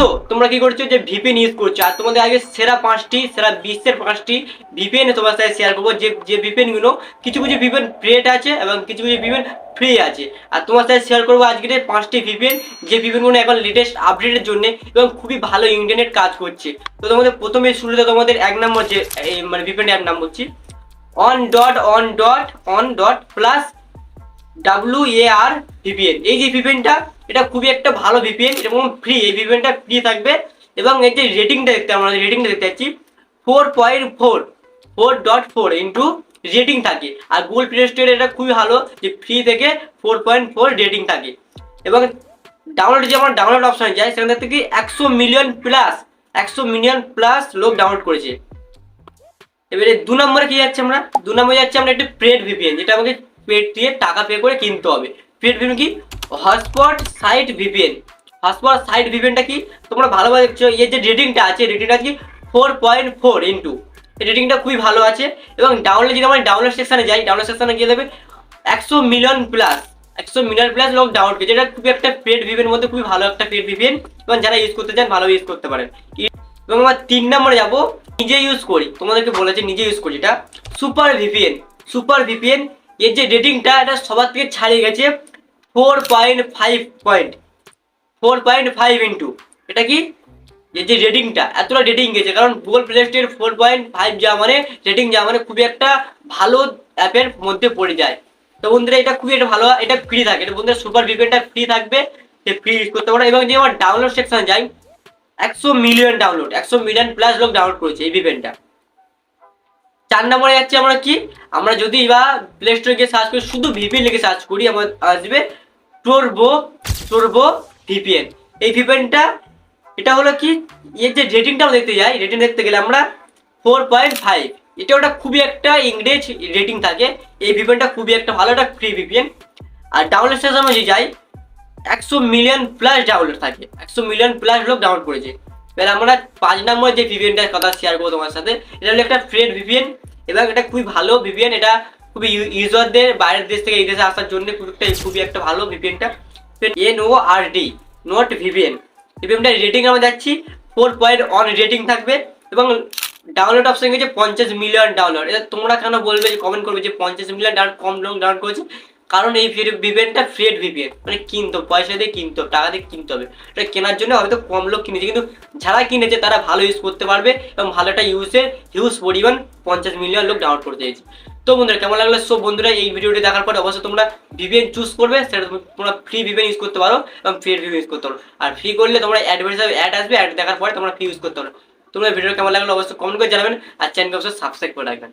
তো তোমরা কি করছ যে ভিপিএন ইউজ করছ? আর তোমাদের আগে সেরা পাঁচটি, সেরা বিশ্বের পাঁচটি ভিপিএন তোমার সাথে শেয়ার করব। যে যে ভিপিএনগুলো, কিছু কিছু ভিপিএন প্রেট আছে এবং কিছু কিছু ভিপিএন ফ্রি আছে। আর তোমার সাথে শেয়ার করব আজকের পাঁচটি ভিপিএন যে ভিপিএনগুলো এখন লেটেস্ট আপডেটের জন্য এবং খুবই ভালো ইন্টারনেট কাজ করছে। তো তোমাদের প্রথমে শুরুতে তোমাদের এক নম্বর যে মানে ভিপিএন অ্যাপ নাম বলছি। One dot one dot one dot plus W A R VPN এই যে ভিপিএনটা এটা খুবই একটা ভালো ভিপিএন এবং ফ্রি এই ভিপিএনটা ফ্রি থাকবে এবং এর যে রেটিংটা দেখতে আমরা রেটিংটা দেখতে পাচ্ছি four point four four dot four into rating থাকে। আর গুগল প্লে স্টোরে এটা খুবই ভালো, যে ফ্রি থেকে ফোর পয়েন্ট ফোর রেটিং থাকে। এবং ডাউনলোড যে আমরা ডাউনলোড অপশনে যাই সেখান থেকে একশো মিলিয়ন প্লাস একশো মিলিয়ন প্লাস লোক ডাউনলোড করেছে। এবারে দু নম্বরে কি যাচ্ছে আমরা? দু নম্বরে যাচ্ছে আমরা একটি পেড ভিপিএন যেটা আমাকে পেড দিয়ে টাকা পে করে কিনতে হবে। পেড ভিপিএন কি? Hotspot site VPN. Hotspot site ভিপিএনটা কি? তোমরা ভালোভাবে দেখছ এর যে রেটিংটা আছে রেটিংটা কি ফোর পয়েন্ট ফোর ইন্টু রেটিংটা খুবই ভালো আছে এবং ডাউনলোড যদি আমরা ডাউনলোড সেকশনে যাই ডাউনলোড সেকশনে গিয়ে দেবে একশো মিলিয়ন প্লাস একশো মিলিয়ন প্লাস লোক ডাউনলোড করেছে। এটা খুবই একটা পেড ভিপিএন মধ্যে খুবই ভালো একটা পেড ভিপিএন এবং যারা ইউজ করতে চান ভালো ইউজ করতে পারেন। এবং আমার তিন নম্বরে যাব, নিজে ইউজ করি। তোমাদেরকে বলেছে নিজে ইউজ করি এটা। সুপার ভিপিএন সুপার ভিপিএন এর যে রেটিংটা এটা সবার থেকে ছাড়িয়ে গেছে four point five point four point five into এটা কি? এর যে রেটিংটা এতটা রেটিং গেছে, কারণ Google play store four point five যাওয়া মানে রেটিং যাওয়া মানে খুবই একটা ভালো অ্যাপের মধ্যে পড়ে যায়। তো বন্ধুরা, এটা খুবই একটা ভালো, এটা ফ্রি থাকে। এটা বন্ধুরা সুপার ভিপিএনটা ফ্রি থাকবে, সে ফ্রি ইউজ করতে পারো। এবং যে আমার ডাউনলোড সেকশনে যাই, একশো মিলিয়ন ডাউনলোড একশো মিলিয়ন প্লাস লোক ডাউনলোড করেছে এই ভিভেনটা চার নম্বরে যাচ্ছে আমরা কি? আমরা যদি বা প্লে স্টোরে গিয়ে সার্চ করি, শুধু ভিপিএন লিখে সার্চ করি আমার আসবে টোরবো টোরবো ভিপিএন এই ভিপিএনটা এটা হলো কি? এর যে রেটিংটা আমরা দেখতে যাই রেটিং দেখতে গেলে আমরা ফোর পয়েন্ট ফাইভ এটা ওটা খুবই একটা ইংরেজ রেটিং থাকে। এই ভিপিএনটা খুবই একটা ভালো, একটা ফ্রি ভিপিএন আর ডাউনলোড সেকশনে যদি যাই, একশো মিলিয়ন প্লাস ডাউনলোড থাকে। একশো মিলিয়ন প্লাস লোক ডাউনলোড করেছে। এবার আমরা পাঁচ নম্বর যে ভিভিএনটার কথা শেয়ার করব তোমার সাথে, এটা হলো একটা ফ্রেড ভিভিএন এবং এটা খুবই ভালো ভিভিএন এটা খুবই ইউজারদের বাইরের দেশ থেকে এই দেশে আসার জন্য খুব একটা, খুবই একটা ভালো ভিভিএনটা N O R D Nord VPN ভিপিএনটা rating আমরা যাচ্ছি ফোর পয়েন্ট অন রেটিং থাকবে এবং ডাউনলোড অপশন গেছে পঞ্চাশ মিলিয়ন ডাউনলোড এটা তোমরা কেন বলবে যে কমেন্ট করবে যে পঞ্চাশ মিলিয়ন ডাউন কম ডাউনলোড করেছে? কারণ এই ভিপিএনটা ফ্রেড ভিপিএন মানে কিনতো পয়সা দিয়ে কিনতে টাকা দিয়ে কিনতে হবে। এটা কেনার জন্য হয়তো কম লোক কিনেছে, কিন্তু যারা কিনেছে তারা ভালো ইউজ করতে পারবে এবং ভালো একটা ইউজের হিউজ পরিমাণ পঞ্চাশ মিলিয়ন লোক ডাউনলোড করতে চাইছে তো বন্ধুরা, কেমন লাগল? সব বন্ধুরা, এই ভিডিওটি দেখার পরে অবশ্যই তোমরা ভিপিএন চুজ করবে, সেটা তোমরা ফ্রি ভিপিএন ইউজ করতে পারো এবং ফ্রি ভিপিএন ইউজ করতে পারো। আর ফ্রি করলে তোমরা অ্যাডভার্টাইজ অ্যাড আসবে অ্যাড দেখার পরে তোমরা ফ্রি ইউজ করতে পারো। তোমরা ভিডিও কেমন লাগল অবশ্যই কমেন্ট করে জানাবেন, আর চ্যানেলকে অবশ্যই সাবস্ক্রাইব করে রাখবেন।